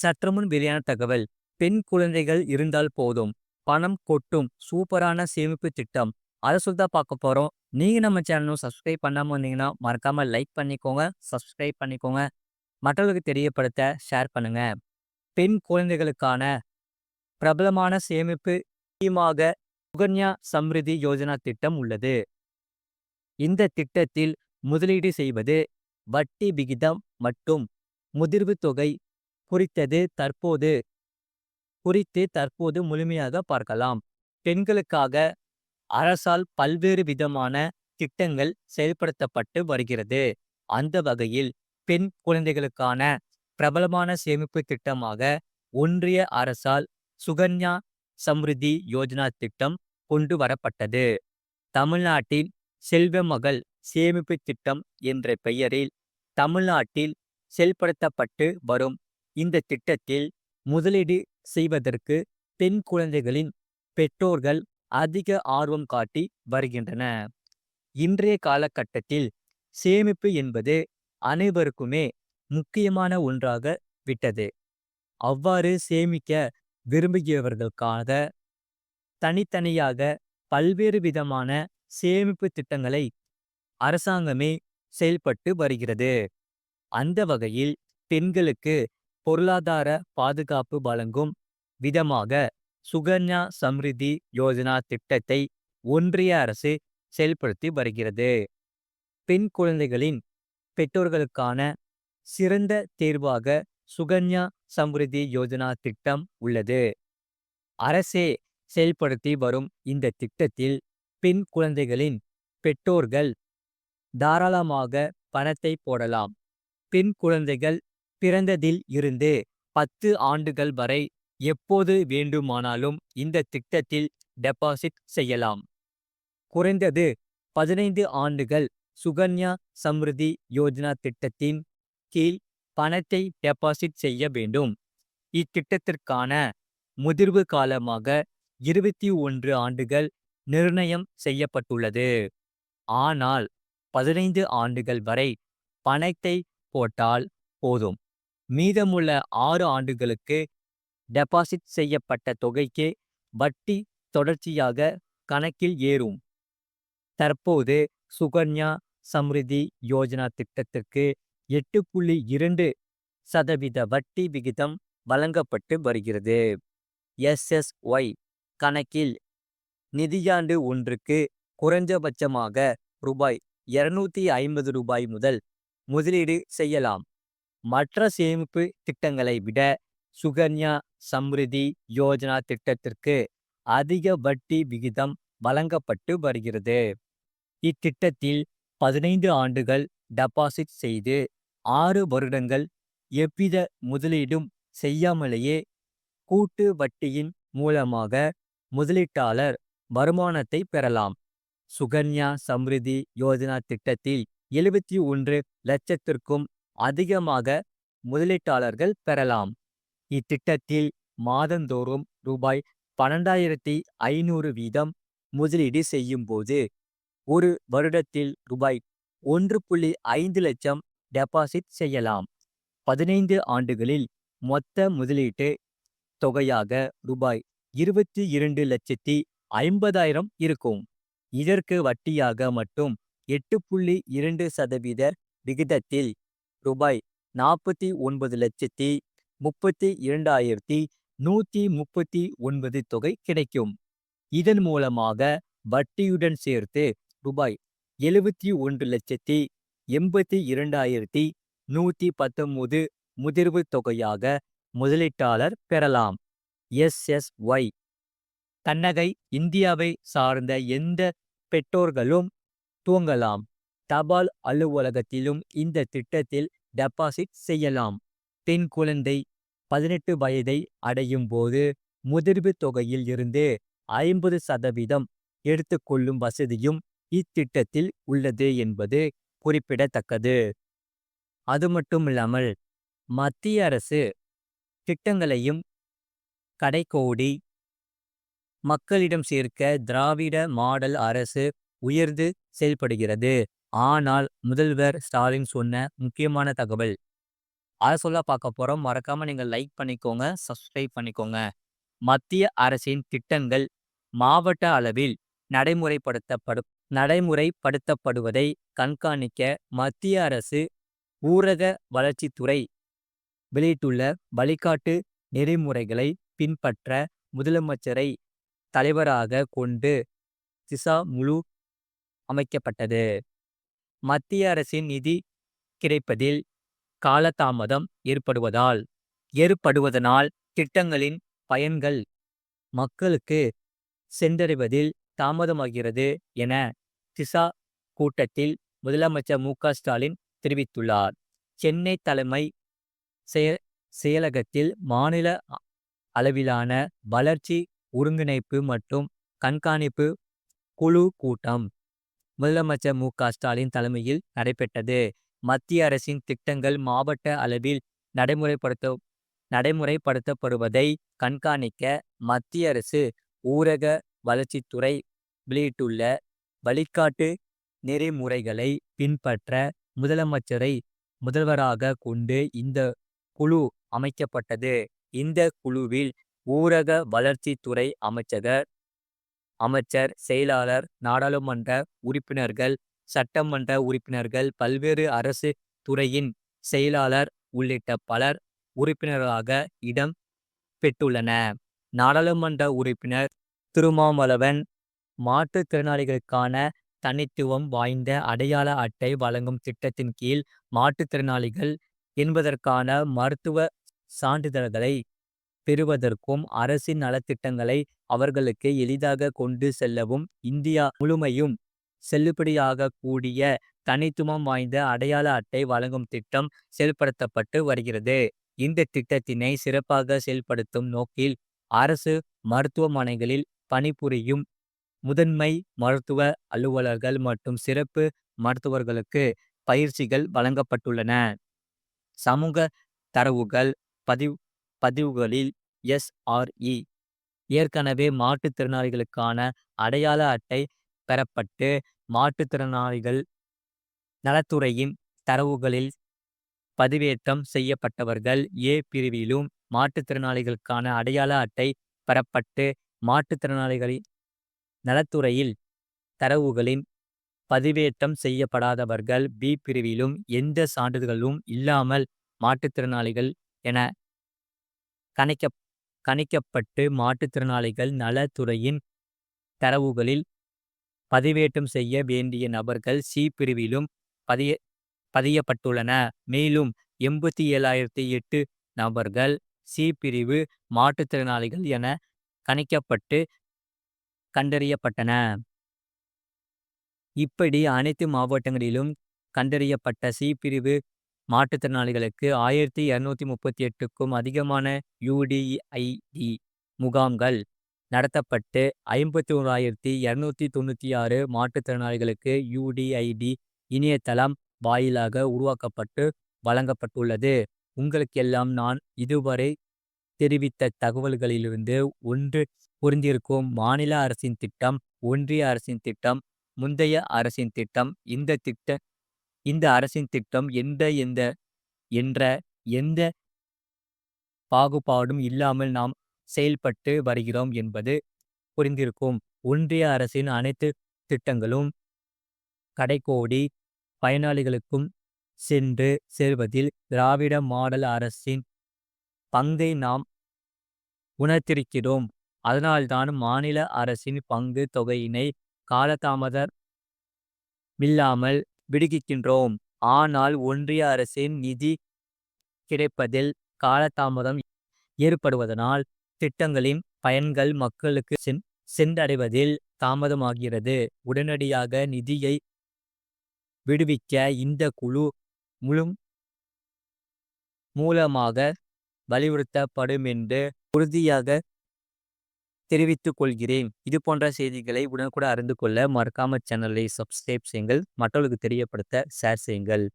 சற்றுமுன் வெளியான தகவல் பெண் குழந்தைகள் இருந்தால் போதும் பணம் கொட்டும் சூப்பரான சேமிப்பு திட்டம். அதை சொல்லி தான் பார்க்க போறோம். நீங்க நம்ம சேனலும் சப்ஸ்கிரைப் பண்ணாம வந்தீங்கன்னா மறக்காம லைக் பண்ணிக்கோங்க சப்ஸ்கிரைப் பண்ணிக்கோங்க. மற்றவர்களுக்கு தெரியப்படுத்த ஷேர் பண்ணுங்க. பெண் குழந்தைகளுக்கான பிரபலமான சேமிப்பு ஸ்கீமாக சுகன்யா சம்ரிதி யோஜனா திட்டம் உள்ளது. இந்த திட்டத்தில் முதலீடு செய்வது வட்டி விகிதம் மற்றும் முதிர்வு தொகை குறித்தது தற்போது. குறித்து தற்போது முழுமையாக பார்க்கலாம். பெண்களுக்காக அரசால் பல்வேறு விதமான திட்டங்கள் செயல்படுத்தப்பட்டு வருகிறது. அந்த வகையில் பெண் குழந்தைகளுக்கான பிரபலமான சேமிப்பு திட்டமாக ஒன்றிய அரசால் சுகன்யா சம்ருதி யோஜனா திட்டம் கொண்டு வரப்பட்டது. தமிழ்நாட்டில் செல்வ மகள் சேமிப்பு திட்டம் என்ற பெயரில் தமிழ்நாட்டில் செயல்படுத்தப்பட்டு வரும் இந்த திட்டத்தில் முதலீடு செய்வதற்கு பெண் குழந்தைகளின் பெற்றோர்கள் அதிக ஆர்வம் காட்டி வருகின்றன. இன்றைய காலகட்டத்தில் சேமிப்பு என்பது அனைவருக்குமே முக்கியமான ஒன்றாக விட்டது. அவ்வாறு சேமிக்க விரும்புகிறவர்களுக்காக தனித்தனியாக பல்வேறு விதமான சேமிப்பு திட்டங்களை அரசாங்கமே செயல்பட்டு வருகிறது. அந்த வகையில் பெண்களுக்கு பொருளாதார பாதுகாப்பு வழங்கும் விதமாக சுகன்யா சம்ரிதி யோஜனா திட்டத்தை ஒன்றிய அரசு செயல்படுத்தி வருகிறது. பெண் குழந்தைகளின் பெற்றோர்களுக்கான சிறந்த தேர்வாக சுகன்யா சம்ருதி யோஜனா திட்டம் உள்ளது. அரசே செயல்படுத்தி வரும் இந்த திட்டத்தில் பெண் குழந்தைகளின் பெற்றோர்கள் தாராளமாக பணத்தை போடலாம். பெண் குழந்தைகள் பிறந்ததில் இருந்து பத்து ஆண்டுகள் வரை எப்போது வேண்டுமானாலும் இந்த திட்டத்தில் டெபாசிட் செய்யலாம். குறைந்தது பதினைந்து ஆண்டுகள் சுகன்யா சம்ருதி யோஜனா திட்டத்தின் கீழ் பணத்தை டெபாசிட் செய்ய வேண்டும். இத்திட்டத்திற்கான முதிர்வு காலமாக இருபத்தி ஒன்று ஆண்டுகள் நிர்ணயம் செய்யப்பட்டுள்ளது. ஆனால் பதினைந்து ஆண்டுகள் வரை பணத்தை போட்டால் போதும். மீதமுள்ள ஆறு ஆண்டுகளுக்கு டெபாசிட் செய்யப்பட்ட தொகைக்கு வட்டி தொடர்ச்சியாக கணக்கில் ஏறும். தற்போது சுகன்யா சம்ரிதி யோஜனா திட்டத்திற்கு எட்டு புள்ளி இரண்டு சதவீத வட்டி விகிதம் வழங்கப்பட்டு வருகிறது. எஸ்எஸ்ஒய் கணக்கில் நிதியாண்டு ஒன்றுக்கு குறைஞ்சபட்சமாக ரூபாய் இருநூத்தி ஐம்பது ரூபாய் முதல் முதலீடு செய்யலாம். மற்ற சேமிப்பு திட்டங்களை விட சுகன்யா சம்ருதி யோஜனா திட்டத்திற்கு அதிக வட்டி விகிதம் வழங்கப்பட்டு வருகிறது. இத்திட்டத்தில் பதினைந்து ஆண்டுகள் டெபாசிட் செய்து ஆறு வருடங்கள் எவ்வித முதலீடும் செய்யாமலேயே கூட்டு வட்டியின் மூலமாக முதலீட்டாளர் வருமானத்தை பெறலாம். சுகன்யா சம்ருதி யோஜனா திட்டத்தில் எழுபத்தி ஒன்று லட்சத்திற்கும் அதிகமாக முதலீட்டாளர்கள் பெறலாம். இத்திட்டத்தில் மாதந்தோறும் ரூபாய் பன்னெண்டாயிரத்தி ஐநூறு வீதம் முதலீடு செய்யும்போது ஒரு வருடத்தில் ரூபாய் ஒன்று புள்ளி ஐந்து லட்சம் டெபாசிட் செய்யலாம். பதினைந்து ஆண்டுகளில் மொத்த முதலீட்டு தொகையாக ரூபாய் இருபத்தி இரண்டு லட்சத்தி ஐம்பதாயிரம் இருக்கும். இதற்கு வட்டியாக மட்டும் எட்டு புள்ளி இரண்டு சதவீத விகிதத்தில் ரூபாய் நாற்பத்தி ஒன்பது லட்சத்தி முப்பத்தி இரண்டாயிரத்தி நூத்தி முப்பத்தி ஒன்பது தொகை கிடைக்கும். இதன் மூலமாக வட்டியுடன் சேர்த்து ரூபாய் எழுபத்தி ஒன்று லட்சத்தி எண்பத்தி இரண்டாயிரத்தி நூத்தி பத்தொன்பது முதிர்வு தொகையாக முதலீட்டாளர் பெறலாம். எஸ்எஸ்ஒய் தன்னகை இந்தியாவை சார்ந்த எந்த பெற்றோர்களும் துவங்கலாம் தபால் அலுவலகத்திலும் இந்த திட்டத்தில் டெபாசிட் செய்யலாம். பெண் குழந்தை பதினெட்டு வயதை அடையும் போது முதிர்வு தொகையில் இருந்து ஐம்பது சதவீதம் எடுத்துக்கொள்ளும் வசதியும் இத்திட்டத்தில் உள்ளது என்பது குறிப்பிடத்தக்கது. அது மட்டுமில்லாமல் மத்திய அரசு திட்டங்களையும் கடைக்கோடி மக்களிடம் சேர்க்க திராவிட மாடல் அரசு உயர்ந்து செயல்படுகிறது. ஆனால் முதல்வர் ஸ்டாலின் சொன்ன முக்கியமான தகவல் அதை சொல்ல பார்க்க போகிறோம் மறக்காம நீங்க லைக் பண்ணிக்கோங்க, சப்ஸ்கிரைப் பண்ணிக்கோங்க. மத்திய அரசின் திட்டங்கள் மாவட்ட அளவில் நடைமுறைப்படுத்தப்படு நடைமுறைப்படுத்தப்படுவதை கண்காணிக்க மத்திய அரசு ஊரக வளர்ச்சித்துறை வெளியிட்டுள்ள வழிகாட்டு நெறிமுறைகளை பின்பற்ற முதலமைச்சரை தலைவராக கொண்டு திசா முழு அமைக்கப்பட்டது. மத்திய அரசின் நிதி கிடைப்பதில் காலதாமதம் ஏற்படுவதால் ஏற்படுவதனால் திட்டங்களின் பயன்கள் மக்களுக்கு சென்றடைவதில் தாமதமாகிறது என திசா கூட்டத்தில் முதலமைச்சர் மு ஸ்டாலின் தெரிவித்துள்ளார். சென்னை தலைமை செய செயலகத்தில் மாநில அளவிலான வளர்ச்சி ஒருங்கிணைப்பு மற்றும் கண்காணிப்பு குழு கூட்டம் முதலமைச்சர் மு க ஸ்டாலின் தலைமையில் நடைபெற்றது. மத்திய அரசின் திட்டங்கள் மாவட்ட அளவில் நடைமுறைப்படுத்த நடைமுறைப்படுத்தப்படுவதை கண்காணிக்க மத்திய அரசு ஊரக வளர்ச்சித்துறை வெளியிட்டுள்ள வழிகாட்டு நெறிமுறைகளை பின்பற்ற முதலமைச்சரை முதல்வராக கொண்டு இந்த குழு அமைக்கப்பட்டது. இந்த குழுவில் ஊரக வளர்ச்சித்துறை அமைச்சகர் அமைச்சர், செயலாளர், நாடாளுமன்ற உறுப்பினர்கள், சட்டமன்ற உறுப்பினர்கள், பல்வேறு அரசு துறையின் செயலாளர் உள்ளிட்ட பலர் உறுப்பினர்களாக இடம் பெற்றுள்ளன நாடாளுமன்ற உறுப்பினர் திருமாமலவன் மாற்றுத்திறனாளிகளுக்கான தனித்துவம் வாய்ந்த அடையாள அட்டை வழங்கும் திட்டத்தின் கீழ் மாற்றுத்திறனாளிகள் என்பதற்கான மருத்துவ சான்றிதழ்களை பெறுவதற்கும் அரசின் நலத்திட்டங்களை அவர்களுக்கு எளிதாக கொண்டு செல்லவும் இந்தியா முழுமையும் செல்லுபடியாகக்கூடிய தனித்துவம் வாய்ந்த அடையாள அட்டை வழங்கும் திட்டம் செயல்படுத்தப்பட்டு வருகிறது. இந்த திட்டத்தினை சிறப்பாக செயல்படுத்தும் நோக்கில் அரசு மருத்துவமனைகளில் பணிபுரியும் முதன்மை மருத்துவ அலுவலர்கள் மற்றும் சிறப்பு மருத்துவர்களுக்கு பயிற்சிகள் வழங்கப்பட்டுள்ளன. சமூக தரவுகள் பதிவு பதிவுகளில் எஸ்ஆர்இ ஏற்கனவே மாற்றுத்திறனாளிகளுக்கான அடையாள அட்டை பெறப்பட்டு மாற்றுத்திறனாளிகள் நலத்துறையின் தரவுகளில் பதிவேற்றம் செய்யப்பட்டவர்கள். ஏ பிரிவிலும் மாற்றுத்திறனாளிகளுக்கான அடையாள அட்டை பெறப்பட்டு மாற்றுத்திறனாளிகளின் நலத்துறையில் தரவுகளின் பதிவேற்றம் செய்யப்படாதவர்கள். பி பிரிவிலும் எந்த சான்றிதழ்களும் இல்லாமல் மாற்றுத்திறனாளிகள் என கணிக்க கணிக்கப்பட்டு மாற்றுத்திறனாளிகள் நலத்துறையின் தரவுகளில் பதிவேற்றம் செய்ய வேண்டிய நபர்கள் சி பிரிவிலும் பதிய பதியப்பட்டுள்ளன. மேலும் எண்பத்தி ஏழாயிரத்தி எட்டு நபர்கள் சி பிரிவு மாற்றுத்திறனாளிகள் என கணிக்கப்பட்டு கண்டறியப்பட்டன. இப்படி அனைத்து மாவட்டங்களிலும் கண்டறியப்பட்ட சி பிரிவு மாற்றுத்திறனாளிகளுக்கு ஆயிரத்தி இரநூத்தி முப்பத்தி எட்டுக்கும் அதிகமான யு.டி.ஐ.டி. முகாம்கள் நடத்தப்பட்டு ஐம்பத்தி ஓராயிரத்தி இரநூத்தி தொண்ணூற்றி ஆறு மாற்றுத்திறனாளிகளுக்கு யு.டி.ஐ.டி. இணையதளம் வாயிலாக உருவாக்கப்பட்டு வழங்கப்பட்டுள்ளது. உங்களுக்கெல்லாம் நான் இதுவரை தெரிவித்த தகவல்களிலிருந்து ஒன்று புரிந்திருக்கும். மாநில அரசின் திட்டம் ஒன்றிய அரசின் திட்டம் முந்தைய அரசின் திட்டம் இந்த திட்ட இந்த அரசின் திட்டம் எந்த எந்த என்ற எந்த பாகுபாடும் இல்லாமல் நாம் செயல்பட்டு வருகிறோம் என்பது புரிந்திருக்கும். ஒன்றிய அரசின் அனைத்து திட்டங்களும் கடைக்கோடி பயனாளிகளுக்கும் சென்று சேர்வதில் திராவிட மாடல் அரசின் பங்கை நாம் உணர்த்திருக்கிறோம் அதனால்தான் மாநில அரசின் பங்கு தொகையினை காலதாமதமில்லாமல் விடுகிக்கின்றோம் ஆனால் ஒன்றிய அரசின் நிதி கிடைப்பதில் காலதாமதம் ஏற்படுவதனால் திட்டங்களின் பயன்கள் மக்களுக்கு சென் சென்றடைவதில் தாமதமாகிறது. உடனடியாக நிதியை விடுவிக்க இந்த குழு முழும் மூலமாக வலியுறுத்தப்படுமென்று உறுதியாக தெரிவித்துக் கொள்கிறேன். இதுபோன்ற செய்திகளை உடனுக்குடன் அறிந்து கொள்ள மறக்காம சேனலை சப்ஸ்கிரைப் செய்யுங்கள். மற்றவர்களுக்கு தெரியப்படுத்த ஷேர் செய்யுங்கள்.